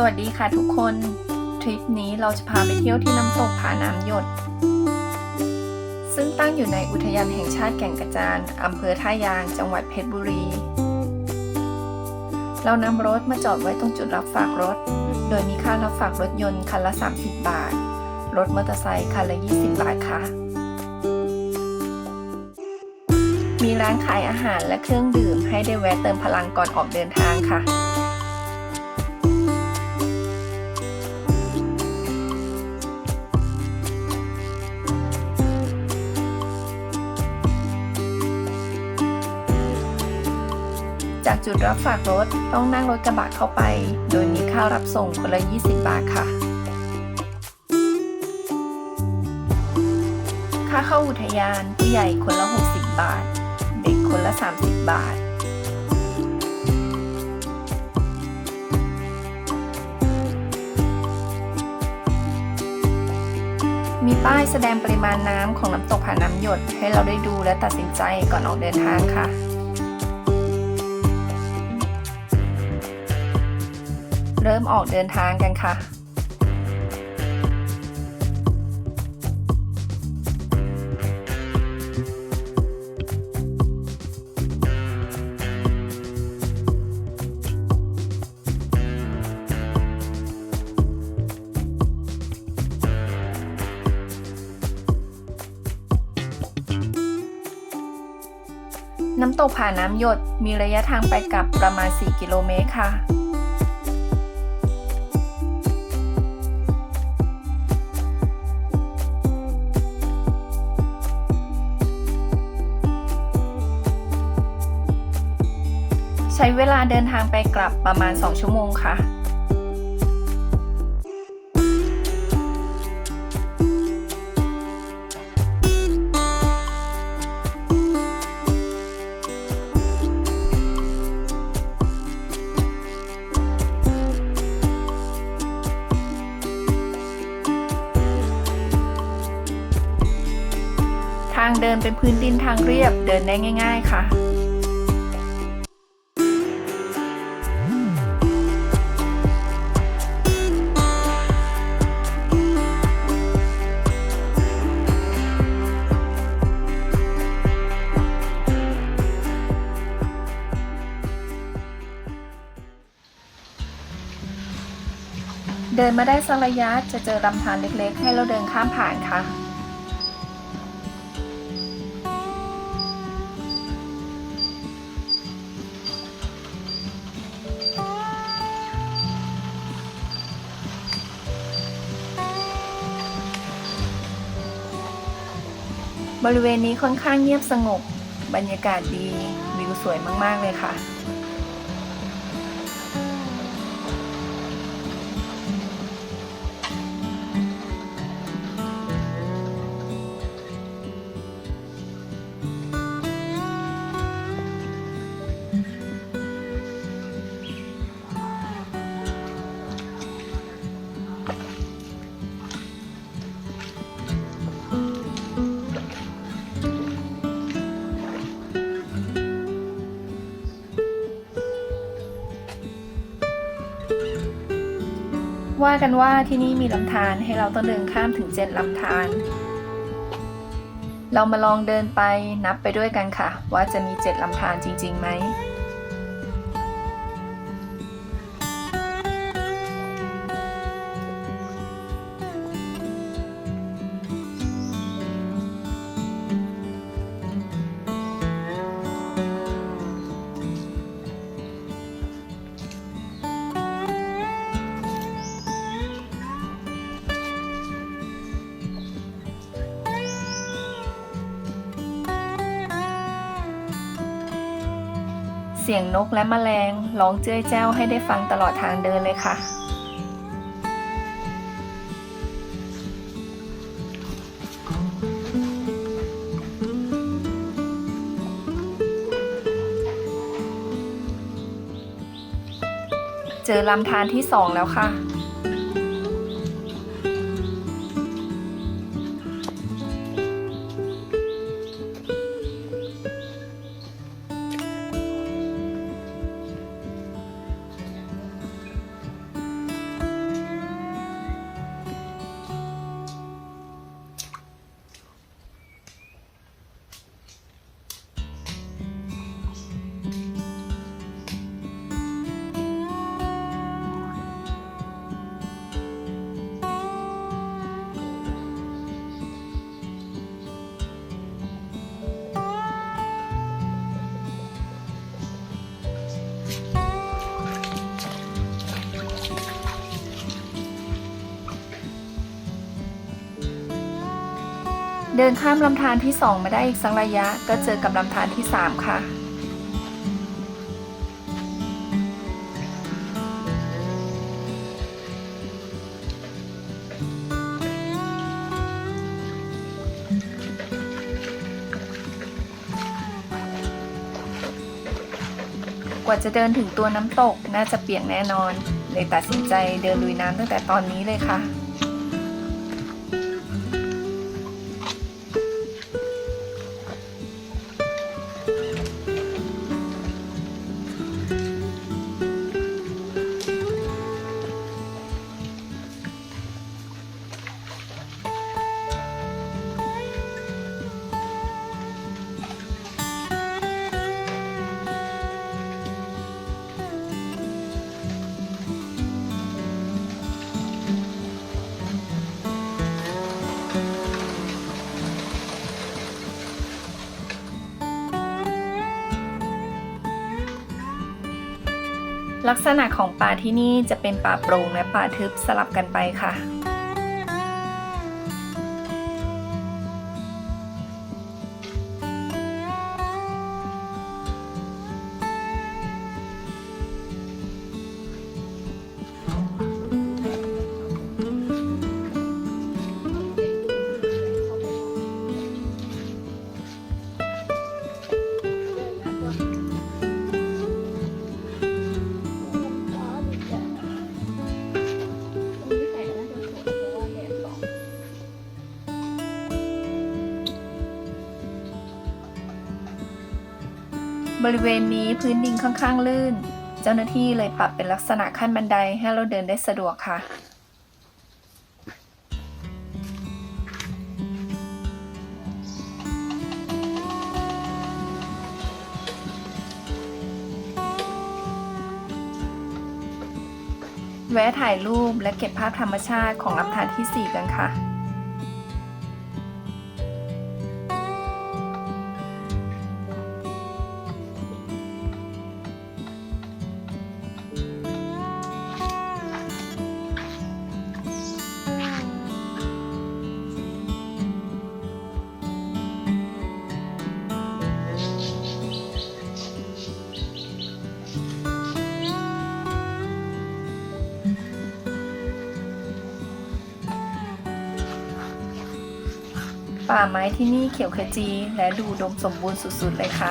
สวัสดีค่ะทุกคน ทริปนี้เราจะพาไปเที่ยวที่น้ำตกผาน้ำหยด ซึ่งตั้งอยู่ในอุทยานแห่งชาติแก่งกระจานอำเภอท่ายาง จังหวัดเพชรบุรี เรานำรถมาจอดไว้ตรงจุดรับฝากรถ โดยมีค่ารับฝากรถยนต์คันละ 30 บาท รถมอเตอร์ไซค์คันละ 20 บาทค่ะ มีร้านขายอาหารและเครื่องดื่มให้ได้แวะเติมพลังก่อนออกเดินทางค่ะ จากจุดรับฝากรถ ต้องนั่งรถกระบะเข้าไป โดยมีค่ารับส่งคนละ 20 บาทค่ะ ค่าเข้าอุทยานผู้ใหญ่คนละ 60 บาท เด็กคนละ 30 บาทมีป้ายแสดงปริมาณน้ำของน้ำตกผ่านน้ำหยดให้เราได้ดูและตัดสินใจก่อนออกเดินทางค่ะ เริ่มออกเดินทางกันค่ะน้ำตกผาน้ำหยดมีระยะทางไปกลับประมาณ 4 กิโลเมตรค่ะ ช้เวลาเดินทางไปกลับประมาณ 2 ชั่วโมงค่ะ ทางเดินเป็นพื้นดินทางเรียบเดินได้ง่าย ๆ ค่ะ มาได้สักระยะจะเจอลำธารเล็กๆ ให้เราเดินข้ามผ่านค่ะ บริเวณนี้ค่อนข้างเงียบสงบ บรรยากาศดี วิวสวยมาก ๆ เลยค่ะ ว่ากันว่าที่นี่มีลำธารให้เราต้องเดินข้ามถึงเจ็ดลำธารเรามาลองเดินไปนับไปด้วยกันค่ะ ว่าจะมีเจ็ดลำธารจริงๆไหม ยงนกและแมลงร้องเจ้ยแจ้วให้ได้ฟังตลอดทางเดินเลยค่ะ เจอลำธารที่สองแล้วค่ะ เดินข้ามลำธารที่ 2 มาได้อีกสักระยะ ก็เจอกับลำธารที่ 3 ค่ะ กว่าจะเดินถึงตัวน้ำตกน่าจะเปียกแน่นอน เลยตัดสินใจเดินลุยน้ำตั้งแต่ตอนนี้เลยค่ะ ลักษณะของป่าที่นี่จะเป็นป่าโปร่งและป่าทึบสลับกันไปค่ะ ริเวณนี้พื้นดินค่อนข้างลื่น เจ้าหน้าที่เลยปรับเป็นลักษณะขั้นบันไดให้เราเดินได้สะดวกค่ะแวะถ่ายรูปและเก็บภาพธรรมชาติของลำธารที่ 4 กันค่ะ ป่าไม้ที่นี่เขียวขจีและดูดมสมบูรณ์สุดๆเลยค่ะ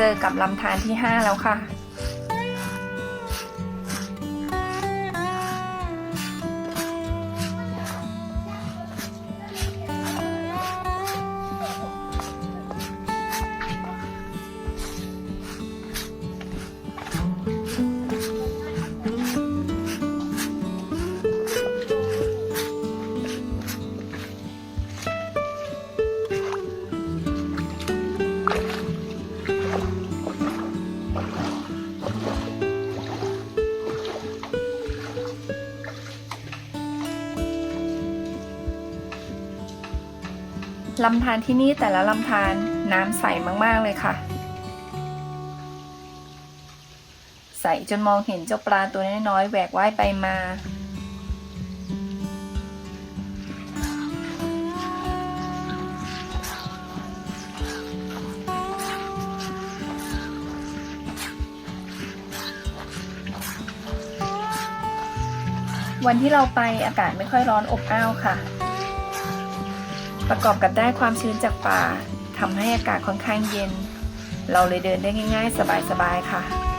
เจะเจอกับลำธารที่ 5 แล้วค่ะ ลำธารที่นี่แต่ละลำธารน้ำใสมากๆเลยค่ะ ใสจนมองเห็นเจ้าปลาตัวน้อยๆแหวกว่ายไปมา วันที่เราไปอากาศไม่ค่อยร้อนอบอ้าวค่ะ ประกอบกับได้ความชื้นจากป่าทำให้อากาศค่อนข้างเย็น เราเลยเดินได้ง่าย ๆ สบายๆค่ะ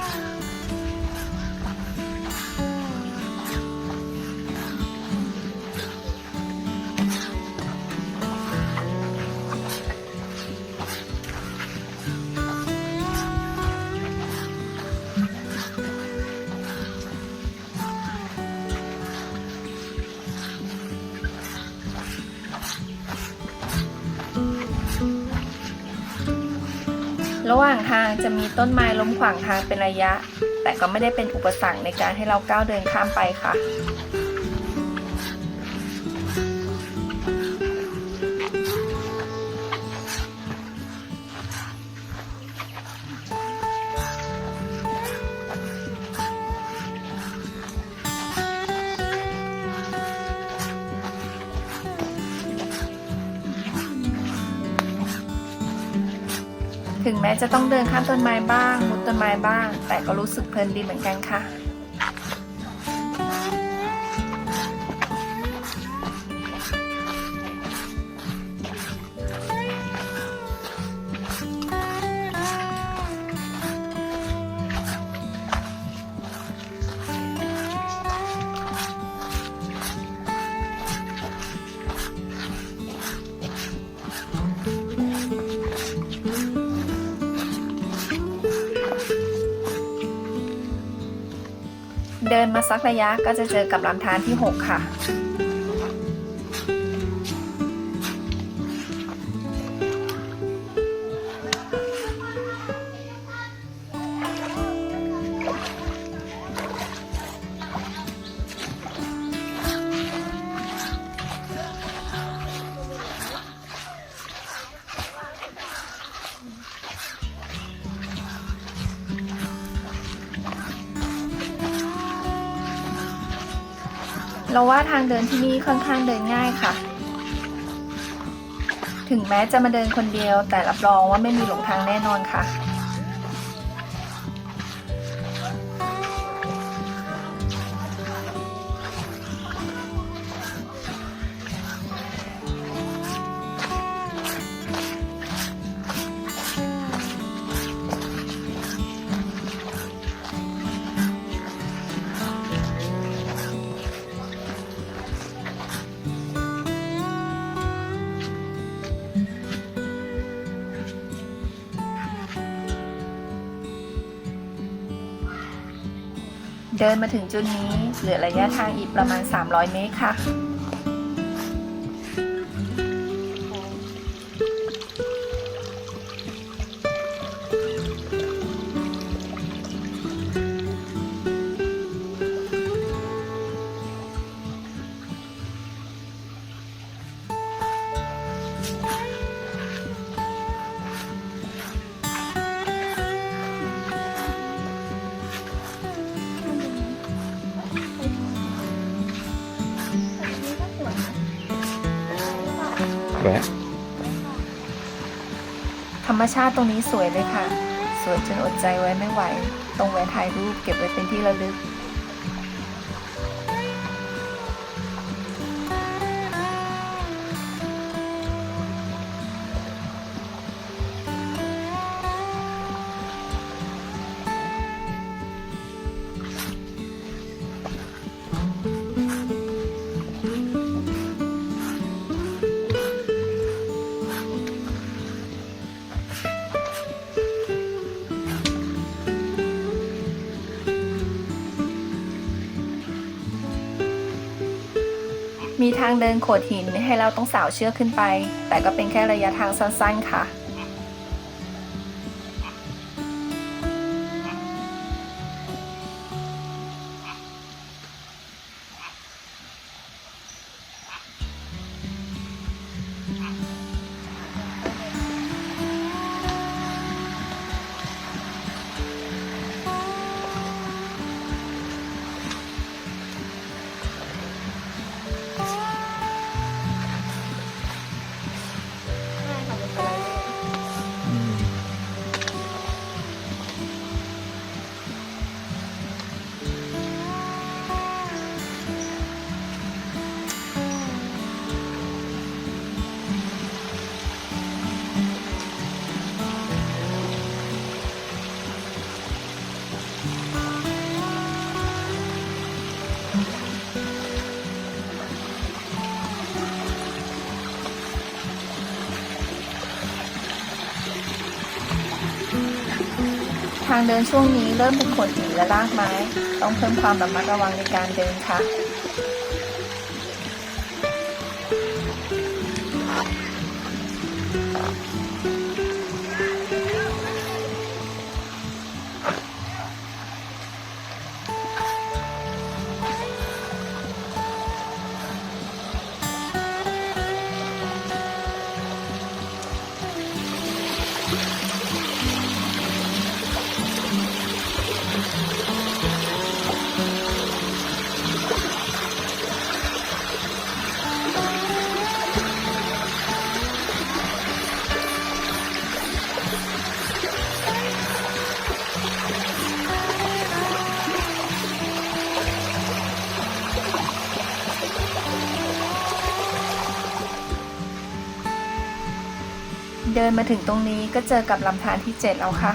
ระหว่างทางจะมีต้นไม้ล้มขวางทางเป็นระยะ แต่ก็ไม่ได้เป็นอุปสรรคในการให้เราก้าวเดินข้ามไปค่ะ จะต้องเดินข้ามต้นไม้บ้าง มุดต้นไม้บ้าง แต่ก็รู้สึกเพลินดีเหมือนกันค่ะ เดินมาสักระยะก็จะเจอกับลำธารที่ 6 ค่ะ เราว่าทางเดินที่นี่ค่อนข้างเดินง่ายค่ะ ถึงแม้จะมาเดินคนเดียวแต่รับรองว่าไม่มีหลงทางแน่นอนค่ะ ดินมาถึงจุดนี้เหลือระยะทางอีกประมาณ 300 เมตรค่ะ มชาติตรงนี้สวยเลยค่ะ สวยจนอดใจไว้ไม่ไหว ตรงแวนถ่ายรูปเก็บไว้เป็นที่ระลึก มีทางเดินโขดหินให้เราต้องสาวเชือกขึ้นไป แต่ก็เป็นแค่ระยะทางสั้นๆค่ะอืางเดินช่วงนี้เริ่มเป็นขดหินและลากไม้ ต้องเพิ่มความระมัดระวังในการเดินค่ะ ดินมาถึงตรงนี้ก็เจอกับลำธารที่ 7 แล้วค่ะ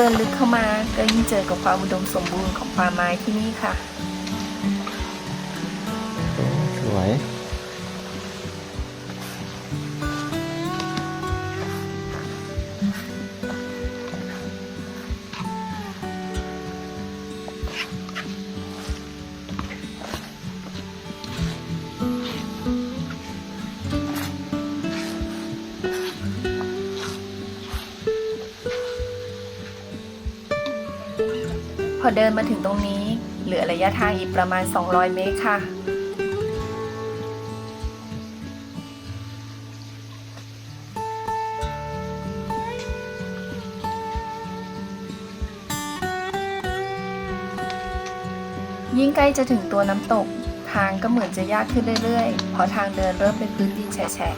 ดินลึกเข้ามาก็ยิ่งเจอกับความอุดมสมบูรณ์ของป่าไม้ที่นี่ค่ะ อเดินมาถึงตรงนี้ เหลือระยะทางอีกประมาณ 200 เมตรค่ะ ยิ่งใกล้จะถึงตัวน้ำตก ทางก็เหมือนจะยากขึ้นเรื่อยๆ เพราะทางเดินเริ่มเป็นพื้นดินแฉะ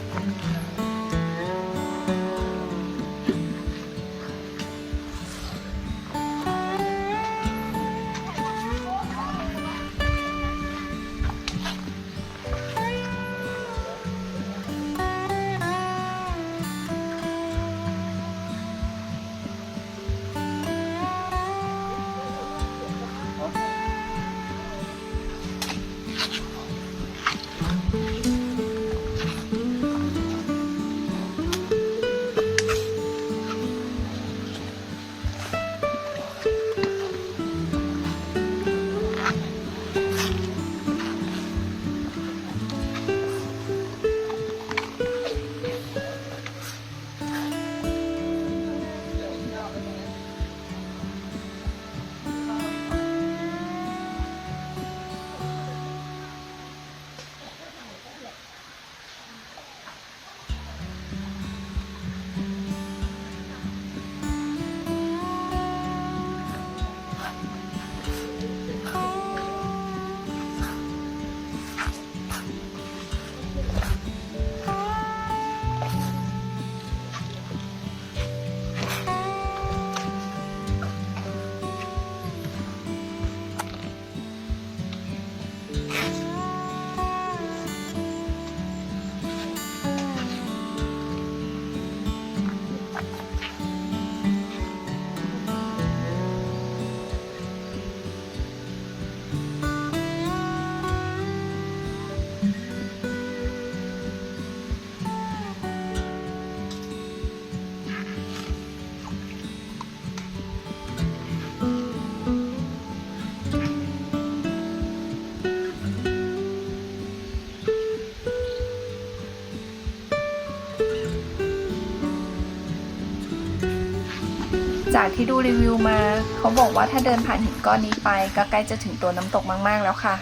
จากที่ดูรีวิวมา เขาบอกว่าถ้าเดินผ่านหินก้อนนี้ไป ก็ใกล้จะถึงตัวน้ำตกมาก ๆ แล้วค่ะ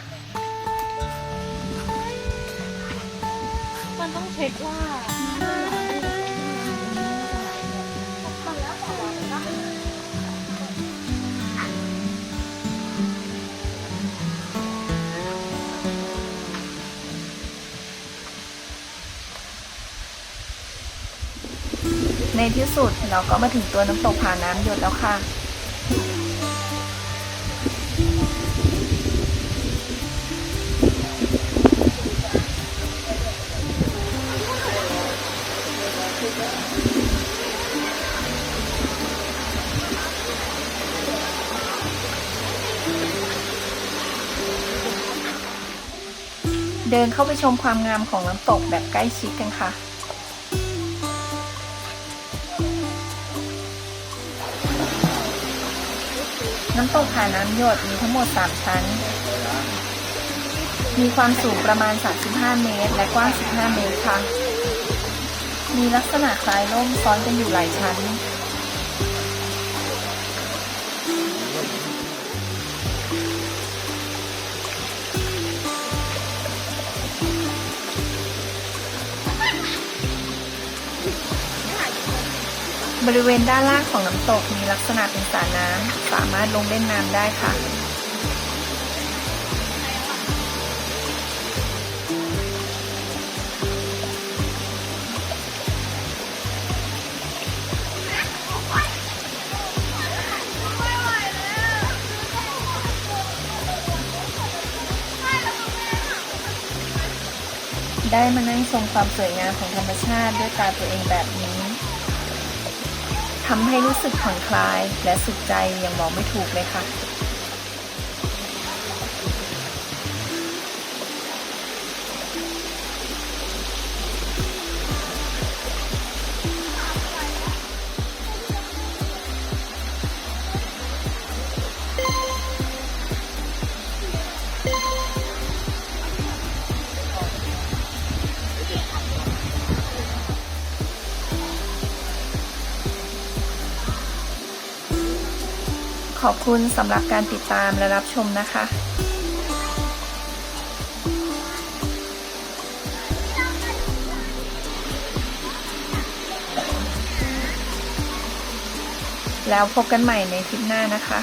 มันต้องเช็คว่า ในที่สุดเราก็มาถึงตัวน้ำตกผาน้ำหยดแล้วค่ะ เดินเข้าไปชมความงามของน้ำตกแบบใกล้ชิดกันค่ะ น้ำตกผาน้ำหยดมีทั้งหมด 3 ชั้น มีความสูงประมาณ 35 เมตร และกว้าง 15 เมตรค่ะ มีลักษณะคล้ายร่มซ้อนกันอยู่หลายชั้น บริเวณด้านล่างของน้ำตกมีลักษณะเป็นสระน้ำสามารถลงเล่นน้ำได้ค่ะ ได้มานั่งชมความสวยงามของธรรมชาติด้วยตาตัวเองแบบนี้ ทำให้รู้สึกผ่อนคลายและสุขใจอย่างบอกไม่ถูกเลยค่ะ อบคุณสำหรับการติดตามและรับชมนะคะแล้วพบกันใหม่ในคลิปหน้านะคะ